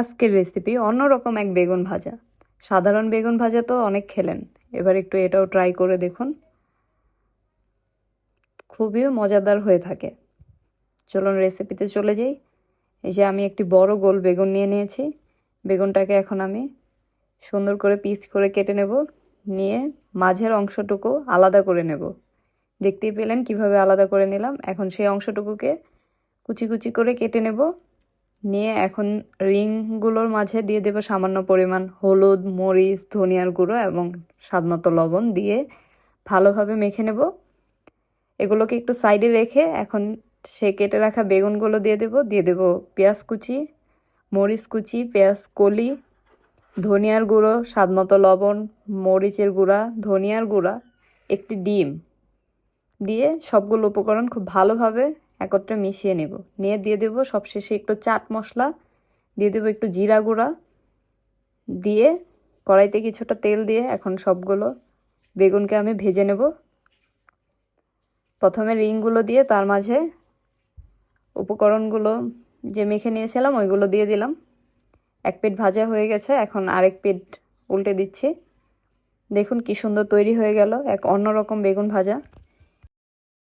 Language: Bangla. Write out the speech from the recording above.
আজকের রেসিপি অন্যরকম এক বেগুন ভাজা। সাধারণ বেগুন ভাজা তো অনেক খেলেন। এবার একটু এটাও ট্রাই করে দেখুন। খুবই মজাদার হয়ে থাকে। চলুন রেসিপিতে চলে যাই। এই যে আমি একটি বড় গোল বেগুন নিয়ে নিয়েছি। বেগুনটাকে এখন আমি সুন্দর করে পিস করে কেটে নেব। নিয়ে মাঝের অংশটুকু আলাদা করে নেব। দেখতেই পেলেন কীভাবে আলাদা করে নিলাম। এখন সেই অংশটুকুকে কুচি কুচি করে কেটে নেব। নিয়ে এখন রিংগুলোর মাঝে দিয়ে দেবো সামান্য পরিমাণ হলুদ, মরিচ, ধনিয়ার গুঁড়ো এবং স্বাদমতো লবণ দিয়ে ভালোভাবে মেখে নেব। এগুলোকে একটু সাইডে রেখে এখন সে কেটে রাখা বেগুনগুলো দিয়ে দেব। দিয়ে দেব পেঁয়াজ কুচি, মরিচ কুচি, পেঁয়াজ কলি, ধনিয়ার গুঁড়ো, স্বাদমতো লবণ, মরিচের গুঁড়া, ধনিয়ার গুঁড়া, একটি ডিম। দিয়ে সবগুলো উপকরণ খুব ভালোভাবে একত্রে মিশিয়ে নেব। নিয়ে দিয়ে দেব সবশেষে একটু চাট মশলা, দিয়ে দেবো একটু জিরা গুঁড়া, দিয়ে কড়াইতে কিছুটা তেল দিয়ে এখন সবগুলো বেগুনকে আমি ভেজে নেব। প্রথমে রিংগুলো দিয়ে তার মাঝে উপকরণগুলো যে মেখে নিয়েছিলাম ওইগুলো দিয়ে দিলাম। এক পিঠ ভাজা হয়ে গেছে, এখন আরেক পেট উল্টে দিচ্ছি। দেখুন কি সুন্দর তৈরি হয়ে গেল, এক অন্যরকম বেগুন ভাজা।